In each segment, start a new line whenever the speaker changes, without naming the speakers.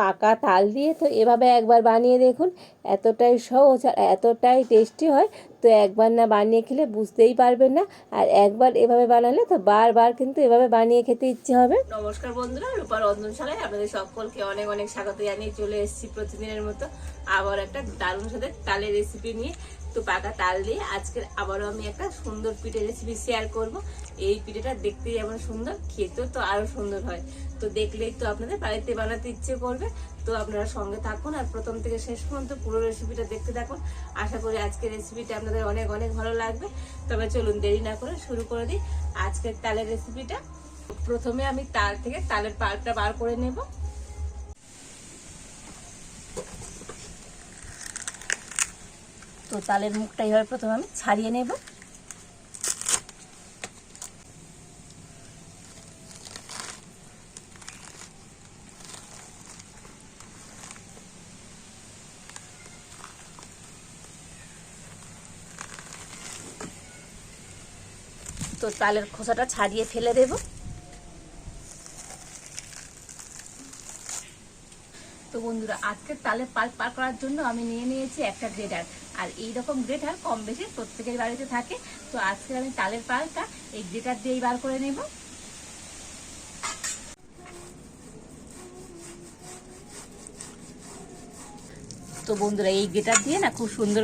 পাকা তাল দিয়ে তো এভাবে একবার বানিয়ে দেখুন, এতটাই সহজ আর এতটাই টেস্টি হয়। তো একবার না বানিয়ে খেলে বুঝতেই পারবেন না। আর একবার এভাবে বানালে তো বারবার কিন্তু এভাবে বানিয়ে খেতে ইচ্ছে হবে। নমস্কার বন্ধুরা রূপার রন্ধনশালায় আপনাদের সকলকে অনেক অনেক স্বাগত জানিয়ে চলে এসেছি প্রতিদিনের মতো আবার একটা দারুণ সাথে তালের রেসিপি নিয়ে। তো পাকা তাল দিয়ে আজকের আবারও আমি একটা সুন্দর পিঠে রেসিপি শেয়ার করব। এই পিঠেটা দেখতে যেমন সুন্দর, খেতেও তো আরও সুন্দর হয়। তো দেখলেই তো আপনাদের বাড়িতে বানাতে ইচ্ছে করবে। তো আপনারা সঙ্গে থাকুন আর প্রথম থেকে শেষ পর্যন্ত পুরো রেসিপিটা দেখতে থাকুন। আশা করি আজকের রেসিপিটা আপনাদের অনেক অনেক ভালো লাগবে। তবে চলুন দেরি না করে শুরু করে দিই আজকের তালের রেসিপিটা প্রথমে আমি তাল থেকে তালের পাল্পটা বার করে নেব। তো তালের মুখটা এইভাবে প্রথমে আমি ছাড়িয়ে নেব। তো তালের খোসাটা ছাড়িয়ে ফেলে দেব তো বন্ধুরা আজকের তালের পাল্প পার করার জন্য আমি নিয়ে নিয়েছি একটা গ্রেটার। আর এই রকম গ্রেটার কম বেশি প্রত্যেকের বাড়িতে থাকে। তো আজকে আমি তালের পালটা এই গ্রেটার দিয়েই বার করে নেব। তো বন্ধুরা, এই গ্রেটার দিয়ে না খুব সুন্দর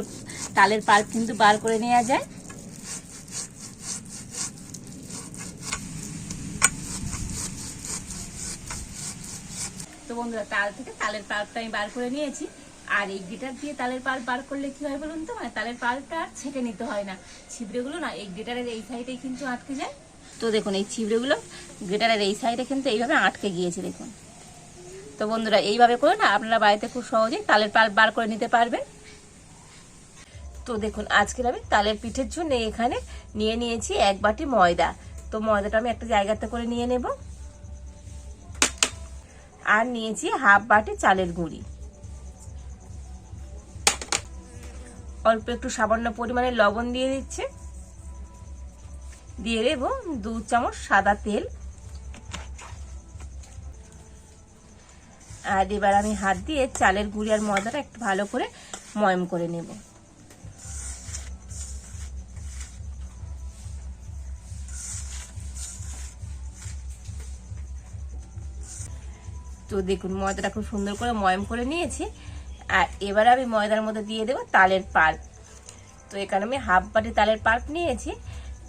তালের পাল্প কিন্তু বার করে নেওয়া যায়। তো বন্ধুরা, তাল থেকে তালের পাল্পটা আমি বার করে নিয়েছি। আর এই গ্রেটার দিয়ে তালের পাল্প বার করলে কি হয় বলুন তো? মানে তালের পাল্পটা আর ছেঁকে নিতে হয় না। ছিবড়েগুলো না, এই গ্রেটারের এই সাইডেই কিন্তু আটকে যায়। তো দেখুন, এই ছিবড়েগুলো গ্রেটারের এই সাইডে কিন্তু এইভাবে আটকে গিয়েছে, দেখুন। তো বন্ধুরা, এইভাবে করে না আপনারা বাড়িতে খুব সহজেই তালের পাল্প বার করে নিতে পারবেন। তো দেখুন, আজকের আমি তালের পিঠের জন্য এখানে নিয়ে নিয়েছি এক বাটি ময়দা। তো ময়দাটা আমি একটা জায়গাতে করে নিয়ে নেব। আর নিয়েছি হাফ বাটি চালের গুঁড়ি। অল্প একটু সামান্য পরিমাণে লবণ দিয়ে দিচ্ছে। দিয়ে দেব দু চামচ সাদা তেল। আর এবার আমি হাত দিয়ে চালের গুঁড়ি আর ময়দাটা একটু ভালো করে ময়ম করে নেব। তো দেখুন, ময়দাটা খুব সুন্দর করে ময়ম করে নিয়েছি। আর এবার আমি ময়দার মধ্যে দিয়ে দেবো তালের পার্ক তো এখানে আমি হাফ বাটি তালের পার্ক নিয়েছি।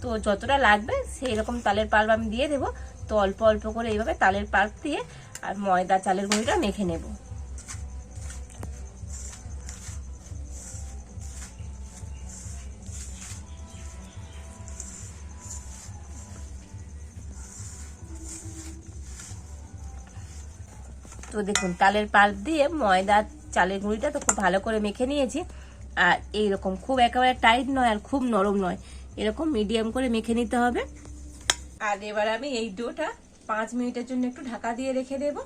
তো যতটা লাগবে সেই রকম তালের পাল্প আমি দিয়ে দেবো। তো অল্প অল্প করে এইভাবে তালের পার্ক দিয়ে আর ময়দা চালের গুঁড়িটা মেখে নেব। তো দেখুন, তালের পাল্প দিয়ে ময়দা, চালের গুঁড়িটা তো খুব ভালো করে মেখে নিয়েছি। আর এইরকম খুব একেবারে টাইট নয় আর খুব নরম নয়। এরকম মিডিয়াম করে মেখে নিতে হবে। আর এবার আমি এই ডোটা পাঁচ মিনিটের জন্য একটু ঢাকা দিয়ে রেখে দেব।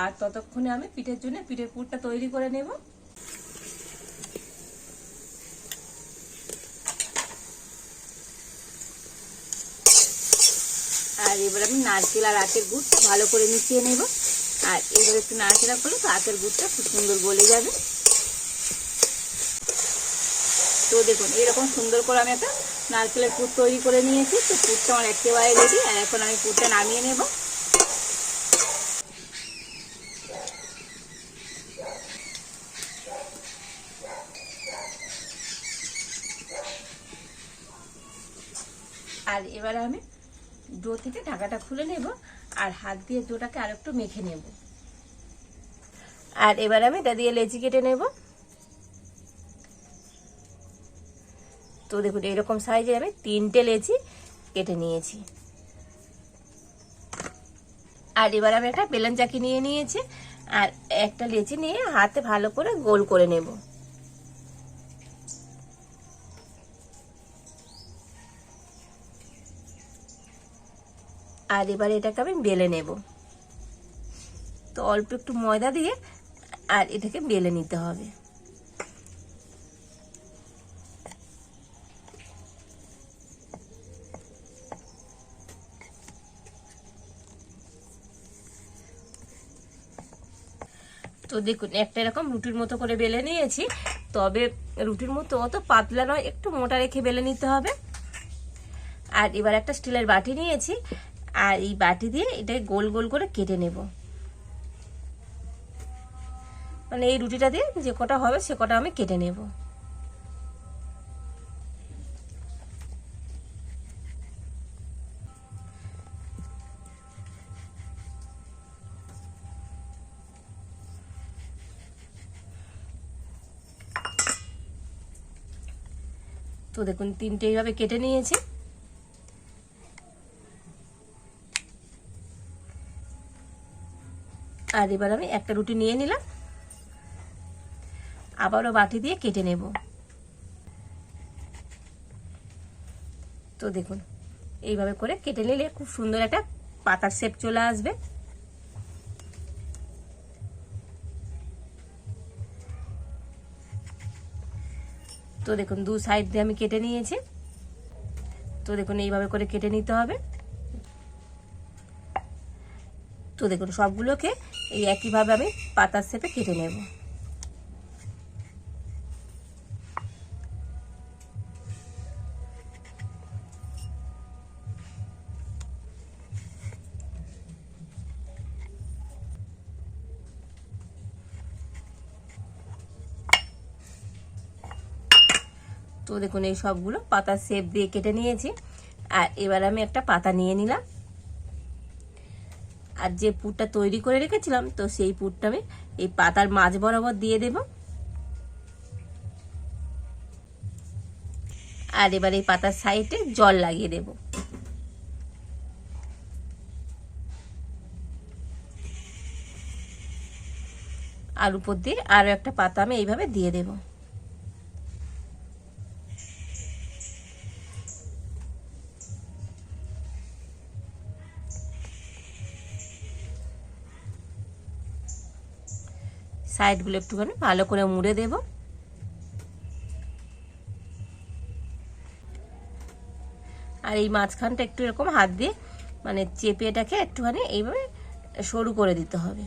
আর ততক্ষণে আমি পিঠের জন্য পিঠের পুরটা তৈরি করে নেব। আর এবার আমি নারকেল আর আখের গুড়টা ভালো করে মিশিয়ে নেব। আর এবার একটু নাড়াচাড়া করলে তো আখের গুড়টা খুব সুন্দর গলে যাবে। তো দেখুন, এরকম সুন্দর করে আমি একটা নারকেলের পুর তৈরি করে নিয়েছি। তো পুরটা আমার একেবারে রেডি আর এখন আমি পুরটা নামিয়ে নেব। আর এবারে আমি ডো থেকে ঢাকাটা খুলে নেব আর হাত দিয়ে ডোটাকে আর একটু মেখে নেব। আর এবার আমি এটা দিয়ে লেচি কেটে নেব। তো দেখুন, এরকম সাইজে আমি তিনটে লেচি কেটে নিয়েছি। আর এবার আমি একটা বেলন চাকি নিয়ে নিয়েছি। আর একটা লেচি নিয়ে হাতে ভালো করে গোল করে নেব। আর এবার এটাকে আমি বেলে নেব। তো অল্প একটু ময়দা দিয়ে আর এটাকে বেলে নিতে হবে। তো দেখুন, একটা এরকম রুটির মতো করে বেলে নিয়েছি। তবে রুটির মতো অত পাতলা নয়, একটু মোটা রেখে বেলে নিতে হবে। আর এবার একটা স্টিলের বাটি নিয়েছি। আর এই বাটি দিয়ে এটাকে গোল গোল করে কেটে নেব। মানে এই রুটিটা দিয়ে যে কটা হবে সে কটা আমি কেটে নেব। তো দেখুন, তিনটে এইভাবে কেটে নিয়েছি। আর এবার আমি একটা রুটি নিয়ে নিলাম। আবারও বাটি দিয়ে কেটে নেব। তো দেখুন, এইভাবে করে কেটে নিলে খুব সুন্দর একটা পাতার শেপ চলে আসবে। তো দেখুন, দু সাইড দিয়ে আমি কেটে নিয়েছি। তো দেখুন, এইভাবে করে কেটে নিতে হবে। তো দেখুন, সবগুলোকে এই একইভাবে আমি পাতার শেপে কেটে নেব। তো দেখুন, এই সবগুলো পাতার শেপ দিয়ে কেটে নিয়েছি। আর এবার আমি একটা পাতা নিয়ে নিলাম। আর যে পুরটা তৈরি করে রেখেছিলাম, তো সেই পুরটা আমি এই পাতার মাঝ বরাবর দিয়ে দেব। আর এবার এই পাতার সাইডে জল লাগিয়ে দেব। আর উপর দিয়ে আরও একটা পাতা আমি এইভাবে দিয়ে দেবো। সাইডগুলো একটুখানি ভালো করে মুড়ে দেব। আর এই মাঝখানটা একটু এরকম হাত দিয়ে মানে চেপে এটাকে একটুখানি এইভাবে সরু করে দিতে হবে।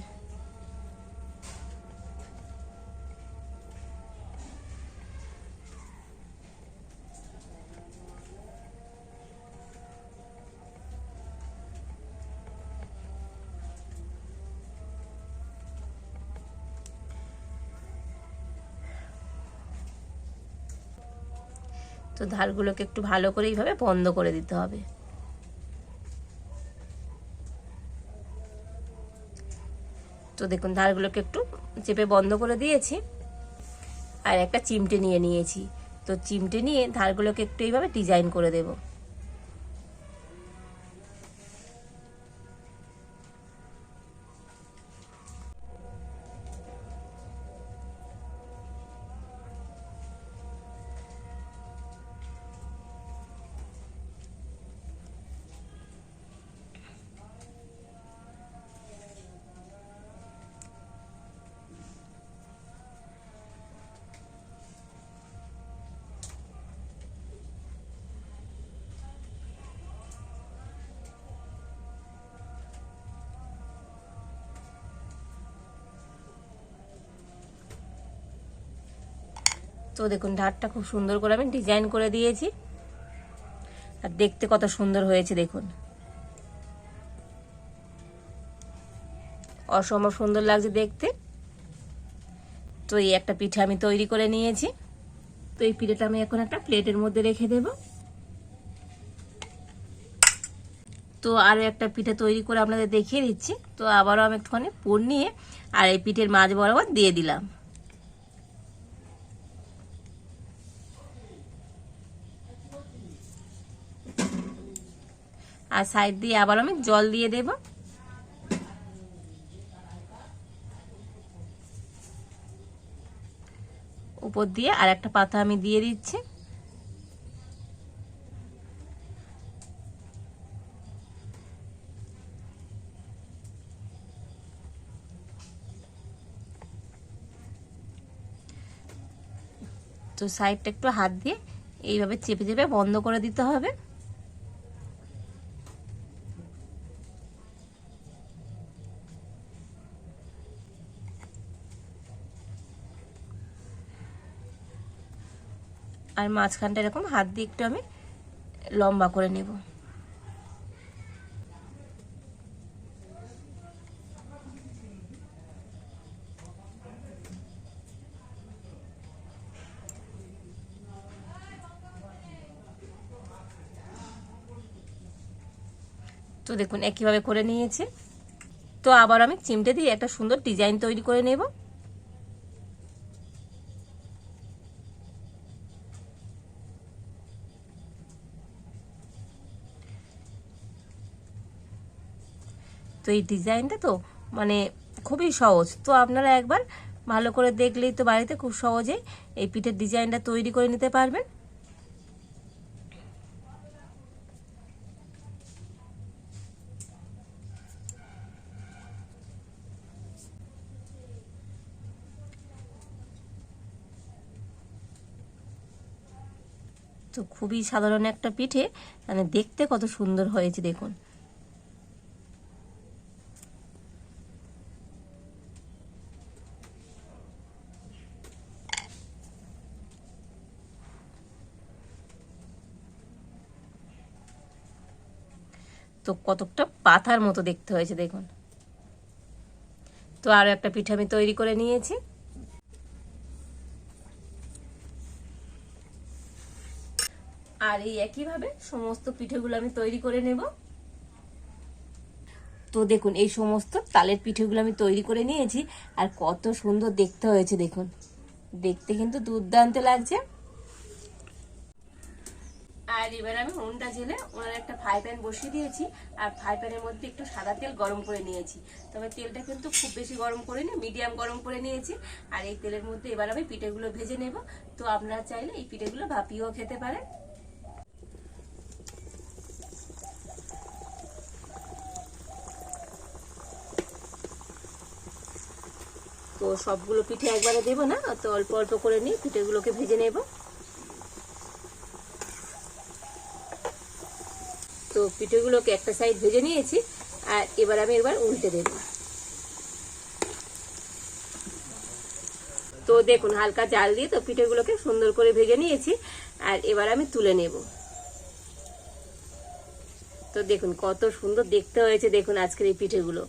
তো ধারগুলোকে একটু ভালো করে এইভাবে বন্ধ করে দিতে হবে। তো দেখুন, ধারগুলোকে একটু চেপে বন্ধ করে দিয়েছি। আর একটা চিমটে নিয়ে নিয়েছি। তো চিমটে নিয়ে ধারগুলোকে একটু এইভাবে ডিজাইন করে দেবো। তো দেখুন ঢাটটা খুব সুন্দর করে আমি ডিজাইন করে দিয়েছি। আর দেখতে কত সুন্দর হয়েছে, দেখুন। অসম্ভব সুন্দর লাগছে দেখতে। তো এই একটা পিঠে আমি তৈরি করে নিয়েছি। তো এই পিঠেটা আমি এখন একটা প্লেটের মধ্যে রেখে দেব। তো আরও একটা পিঠে তৈরি করে আপনাদের দেখিয়ে দিচ্ছি। তো আবারও আমি একটুখানি পুর নিয়ে আর এই পিঠের মাছ বরাবর দিয়ে দিলাম। আর সাইড দিয়ে আবার আমি জল দিয়ে দেব। উপর দিয়ে আর একটা পাতা আমি দিয়ে দিচ্ছি। তো সাইডটা একটু হাত দিয়ে এইভাবে চেপে চেপে বন্ধ করে দিতে হবে। আর মাঝখানটা এরকম, হাত দিয়ে একটু আমি লম্বা করে নেব। তো দেখুন, একইভাবে করে নিয়েছি। তো আবার আমি চিমটে দিয়ে একটা সুন্দর ডিজাইন তৈরি করে নেব। তো এই ডিজাইনটা তো মানে খুবই সহজ। তো আপনারা একবার ভালো করে দেখলেই তো বাড়িতে খুব সহজেই এই পিঠের ডিজাইনটা তৈরি করে নিতে পারবেন। তো খুবই সাধারণ একটা পিঠে মানে দেখতে কত সুন্দর হয়েছে, দেখুন। তো কতকটা পাথার মতো দেখতে হয়েছে, দেখুন। তো আরও একটা পিঠে আমি তৈরি করে নিয়েছি। আর এই একইভাবে সমস্ত পিঠেগুলো আমি তৈরি করে নেব। তো দেখুন, এই সমস্ত তালের পিঠেগুলো আমি তৈরি করে নিয়েছি, আর কত সুন্দর দেখতে হয়েছে, দেখুন। দেখতে কিন্তু দুর্দান্ত লাগছে। আর এবার আমি উনুনটা জেলে ওনার একটা ফ্রাই প্যান বসিয়ে দিয়েছি, আর ফ্রাই প্যানের মধ্যে একটু সাদা তেল গরম করে নিয়েছি। তবে তেলটা কিন্তু খুব বেশি গরম করে করিনি, মিডিয়াম গরম করে নিয়েছি। আর এই তেলের মধ্যে এবার আমি পিঠেগুলো ভেজে নেব। তো আপনারা চাইলে এই পিঠেগুলো ভাপিয়েও খেতে পারেন। তো সবগুলো পিঠে একবারে দেবো না, তো অল্প অল্প করে নিয়ে পিঠেগুলোকে ভেজে নেব। তো পিঠেগুলোকে একটা সাইড ভেজে নিয়েছি, আর এবার আমি এবার উল্টে দেব। তো দেখুন, হালকা জাল দিয়ে তো পিঠেগুলোকে সুন্দর করে ভেজে নিয়েছি, আর এবার আমি তুলে নেব। তো দেখুন, কত সুন্দর দেখতে হয়েছে, দেখুন আজকের এই পিঠেগুলো।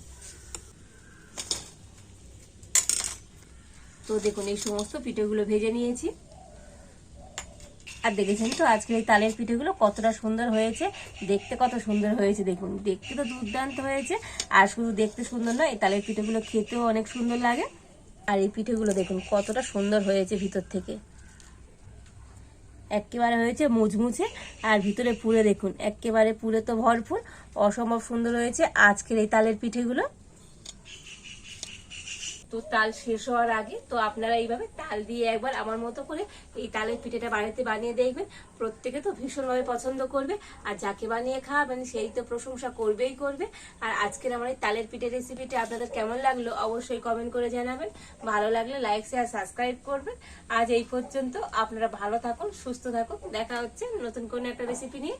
তো দেখুন, এই সমস্ত পিঠেগুলো ভেজে নিয়েছি। আর দেখেছেন তো আজকের এই তালের পিঠেগুলো কতটা সুন্দর হয়েছে? দেখতে কত সুন্দর হয়েছে, দেখুন। দেখতে তো দুর্দান্ত হয়েছে, আর শুধু দেখতে সুন্দর নয়, এই তালের পিঠেগুলো খেতেও অনেক সুন্দর লাগে। আর এই পিঠেগুলো দেখুন, কতটা সুন্দর হয়েছে ভিতর থেকে। একেবারে হয়েছে মুচমুচে, আর ভিতরে পুরে দেখুন, একেবারে পুরে তো ভরপুর, অসম্ভব সুন্দর হয়েছে আজকের এই তালের পিঠেগুলো। তো তাল শেষ হওয়ার আগে তো আপনারা এইভাবে তাল দিয়ে একবার আমার মতো করে এই তালের পিঠেটা বাড়িতে বানিয়ে দেখবেন। প্রত্যেকে তো ভীষণভাবে পছন্দ করবে আর যাকে বানিয়ে খাওয়াবেন সেই তো প্রশংসা করবেই করবে। আর আজকের আমার এই তালের পিঠের রেসিপিটা আপনাদের কেমন লাগল অবশ্যই কমেন্ট করে জানাবেন। ভালো লাগলে লাইক শেয়ার সাবস্ক্রাইব করবেন। আজ এই পর্যন্ত আপনারা ভালো থাকুন, সুস্থ থাকুন। দেখা হচ্ছে নতুন কোনো একটা রেসিপি নিয়ে।